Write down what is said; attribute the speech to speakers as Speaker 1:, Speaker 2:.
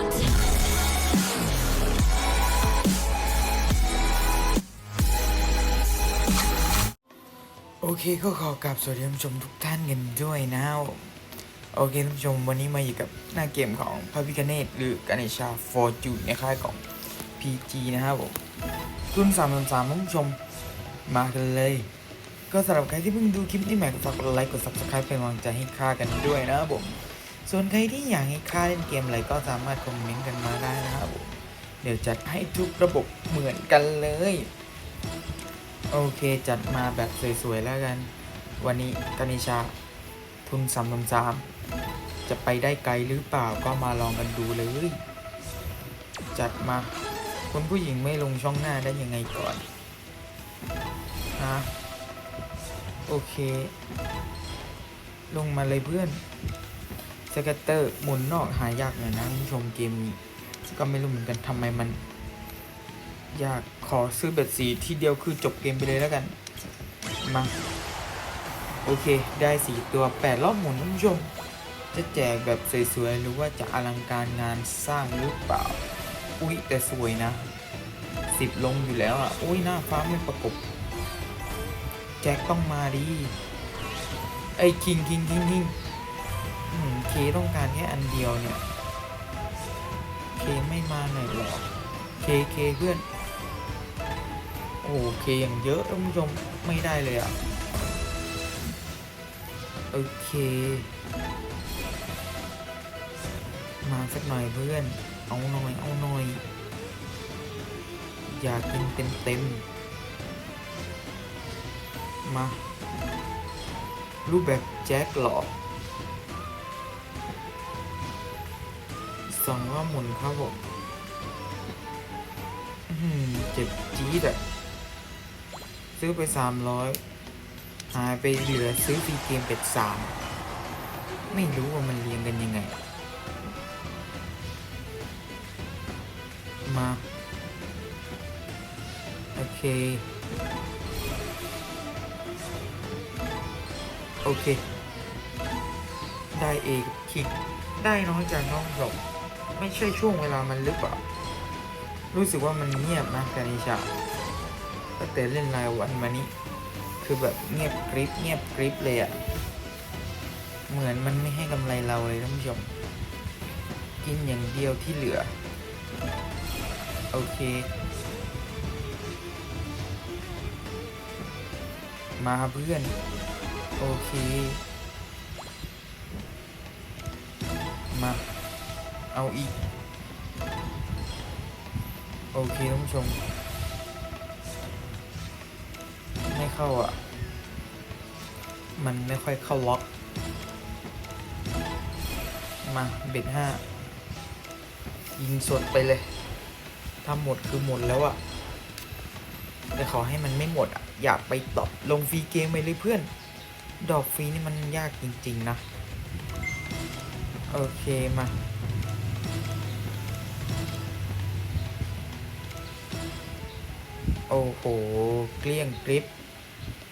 Speaker 1: โอเคก็ขอกราบสวัสดีท่านผู้ชมทุกท่านกันด้วยนะโอเคท่านผู้ชมวันนี้มาอยู่กับหน้าเกมของพระพิคเนตหรือกาเนชาฟอร์จูนในค่ายของ PG นะครับผมรุ่น3ามสามท่านผู้ชมมากันเลย ก็สำหรับใครที่เพิ่งดูคลิปนี้ใหม่ก็ฝากกดไลค์กด subscribe เป็นกำลังใจให้ข้ากันด้วยนะครับผม ส่วนใครที่อยากให้ข้าเล่นเกมอะไรก็สามารถคอมเมนต์กันมาได้นะครับผมเดี๋ยวจัดให้ทุกระบบเหมือนกันเลย โอเคจัดมาแบบสวยๆแล้วกัน วันนี้กานิชาทุนสามสามจะไปได้ไกลหรือเปล่าก็มาลองกันดูเลย จัดมาคุณผู้หญิงไม่ลงช่องหน้าได้ยังไงก่อนฮะโอเค ลงมาเลยเพื่อน สเกตเตอร์หมุนนอกหายากหน่อยนะคุณผู้ชมเกมนี้ก็ไม่รู้เหมือนกันทำไมมัน อยากขอซื้อเบ็ดสีทีเดียวคือจบเกมไปเลยแล้วกัน มา โอเคได้สีตัวแปดรอบหมุนท่านผู้ชม จะแจกแบบสวยๆหรือว่าจะอลังการงานสร้างหรือเปล่า อุ้ยแต่สวยนะสิบลงอยู่แล้วอะอุ้ยหน้าฟ้าไม่ประกบ แจ็คต้องมาดีไอ้คิงคิงคิงคิง เคต้องการแค่อันเดียวเนี่ย เคไม่มาหน่อยหรอเคเคเพื่อน โอเคอย่างเยอะท่านผู้ชมไม่ได้เลยอะ โอเค มาสักหน่อยเพื่อน เอาหน่อย เอาหน่อย อยากกินเต็มเต็มมา รูปแบบแจ็คหลอก สองว่าหมุนครับผมเจ็บจี๊ดอะซื้อไปสามร้อยหายไปเหลือซื้อฟรีเกมเป็ดสามไม่รู้ว่ามันเรียงกันยังไง มา โอเค โอเค ได้เอกคิกได้น้อยจากน้องศพ ไม่ใช่ช่วงเวลามันหรือเปล่า รู้สึกว่ามันเงียบนะกานิชาตั้งแต่เล่นรายวันมานี้ คือแบบเงียบกริบเงียบกริบเลยอะเหมือนมันไม่ให้กำไรเราเลยท่านผู้ชม กินอย่างเดียวที่เหลือ โอเค มาเพื่อน โอเค มา เอาอีก โอเคท่านผู้ชม ไม่เข้าอะ มันไม่ค่อยเข้าล็อก มาเบ็ดห้ายิงสดไปเลย ถ้าหมดคือหมดแล้วอะแต่ขอให้มันไม่หมดอะ อยากไปตอบลงฟรีเกมไปเลยเพื่อน ดอกฟรีนี่มันยากจริง ๆ นะ โอเคมา โอ้โห เกลี้ยงกริบ